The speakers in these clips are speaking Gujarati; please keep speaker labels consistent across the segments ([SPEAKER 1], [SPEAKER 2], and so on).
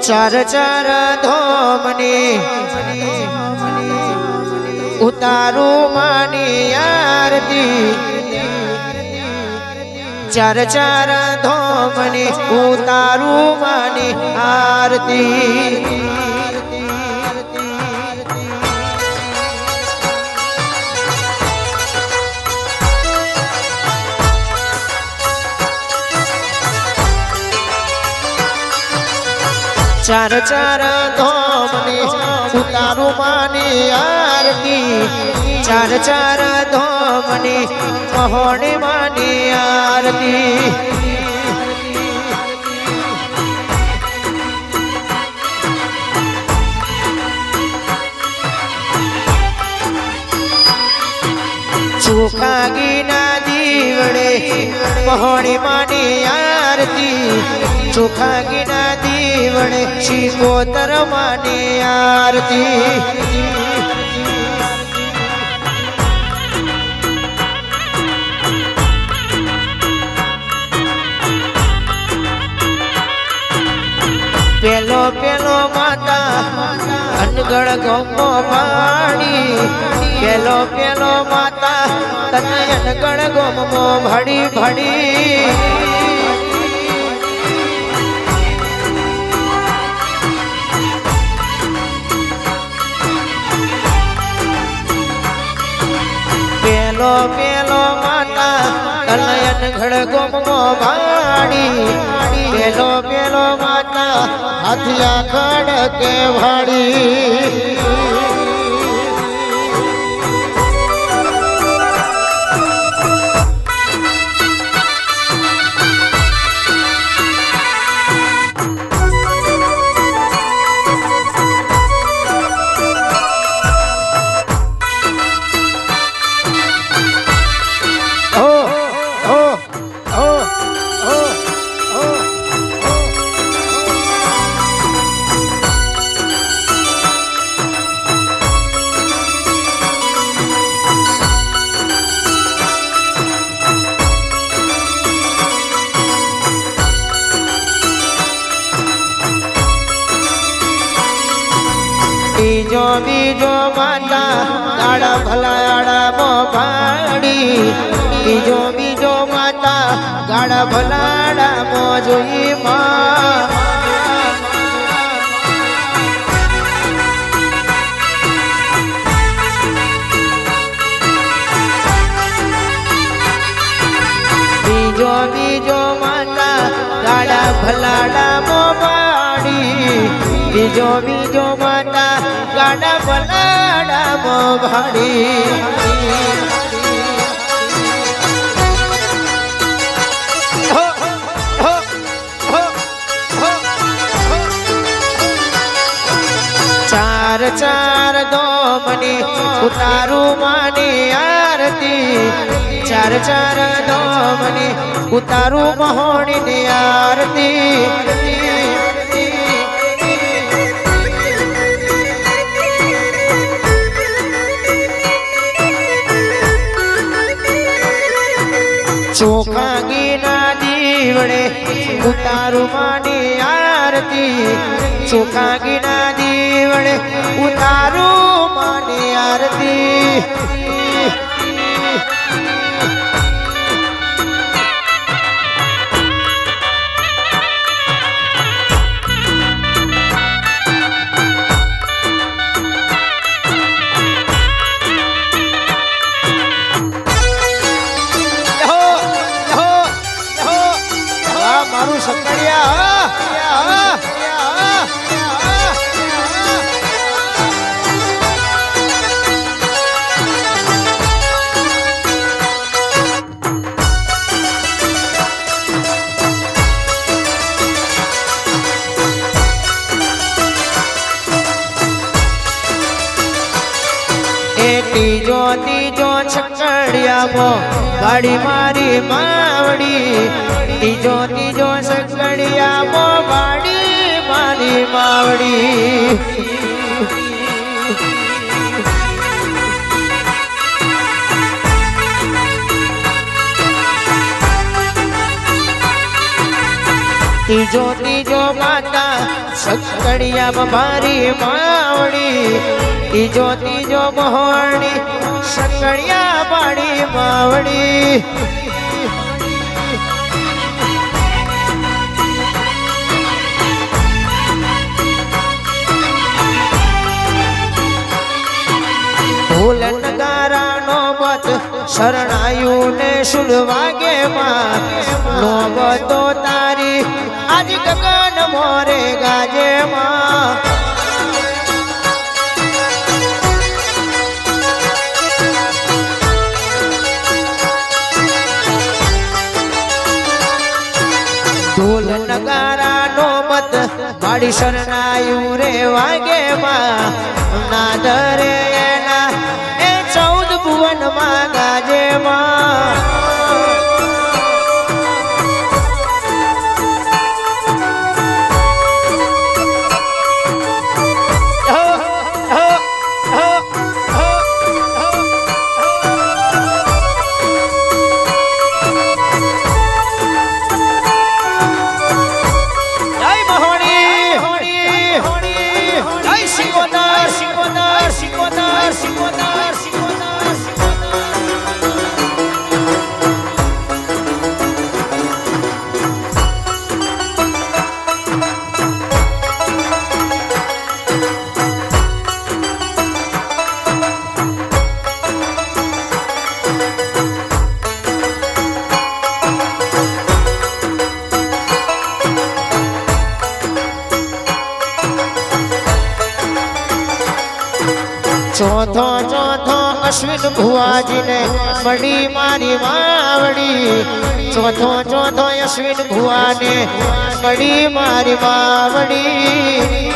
[SPEAKER 1] ચાર ચાર ધોમની ઉતારું માની આરતી ચાર ચાર ધોમની ઉતારું માની આરતી ચાર ચાર ધોમને ઉતારું માની આરતી. ચાર ચાર ધોમને મહોણી માની આરતી. ચોખા ગીના પહોળી માની આરતી, ચોખા ગીના દીવડે શિકોતર માની આરતી. પેલો પેલો માતા, અનગળ ગમો પાણી પેલો પેલો માતા તને અનગળ ગમો ભાડી ભાડી પેલો પેલો માતા તનયન ઘડ ગમો ભાડી પેલો પેલો માતા હાથિયા ખડ કે ભાડી બીજો બીજો માતા આડા ભલા આડા મો પાડી બીજો બીજો માતા ગાડા ભલાડા મો જોઈ માં બીજો બીજો માતા ગાડા ભલાડા મો ભાડી. ચાર ચાર દોમની ઉતારું માની આરતી. ચાર ચાર દોમની ઉતારું મહોણીની આરતી. ઉતારું માની આરતી. ચોખા ગીના દીવડે ઉતારું માની આરતી. ત્રીજો ત્રીજો છકડિયામાં, ગાડી મારી માવડી. ત્રીજો ત્રીજો છકડિયામાં, ગાડી મારી માવડી. ત્રીજો ત્રીજો માતા સકડિયામાં મારી માવડી ત્રીજો ત્રીજો મહોણી સકડિયા પાણી માવડી. નગારાનો બત શરણાયું ને સુર વાગે માં નોબતો તારી, આજ ગગન મોરે ગાજે માં. નગારાનો મત મારી શરણાયું રે વાગે માં. નાદરે એના, એ ચૌદ ભુવનમાં ગાજે માં. ચોથો ચોથો અશ્વિન ભુવાજીને મળી મારી માવડી ચોથો ચોથો અશ્વિન ભુવાને મળી મારી માવડી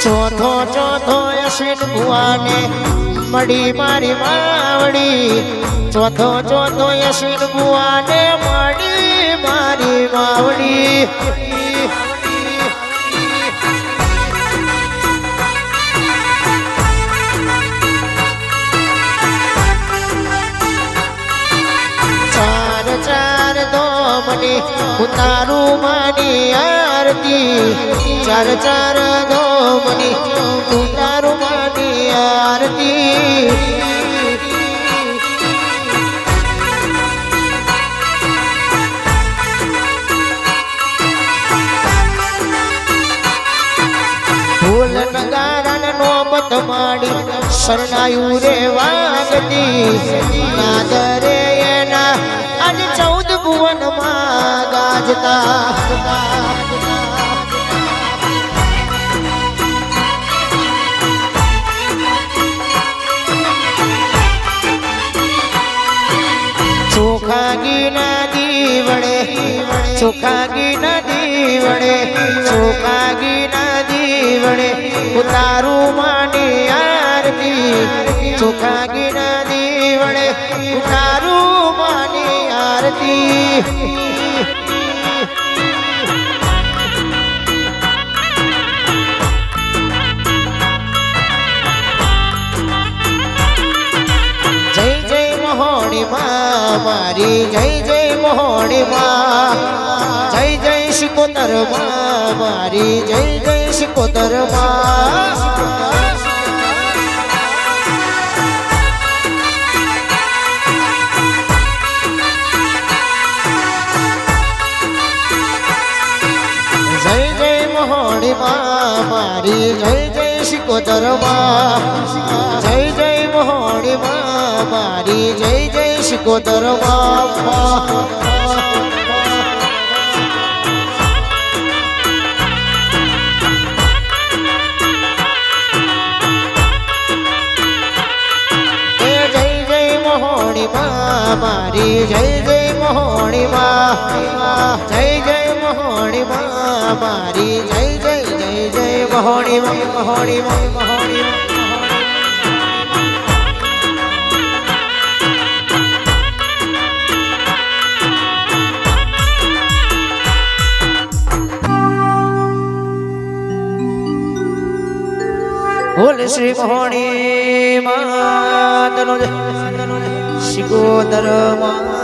[SPEAKER 1] ચોથો ચોથો અશ્વિન ભુવાને મળી મારી માવડી ચોથો ચોથો અશ્વિન બુઆને મળી મારી માવડી ચાર ચાર ધોમની ઉતારું માની આરતી. ચાર ચાર ધોમની ઉતારું માની આરતી. નોબત માડી શરણાયું રે વાગતી. નાદરે એના આજ ચૌદ ભુવનમાં ગાજતા. ચોખાગી ગીના દીવડે ચોખાગી ગીના દીવડે ચોખા ગીના ઉતારું માની આરતી. ચોખા ગીના દીવડે ઉતારું માની આરતી. મારી, જય જય મહોણી માં જય જય શિકોતરમાં મારી, જય જય શિકોતરમાં જય જય મહોણી માં મારી જય જય શિકોતરમાં જય જય મહોણી માં મારી જય જય શિકોતર મારી જય જય મોહણી માં, જય જય મોહણી માં, મારી જય જય જય જય મોહણી મોહણી મહોણી બોલ શ્રી મોહણી માતનો જય શિકોદરમાં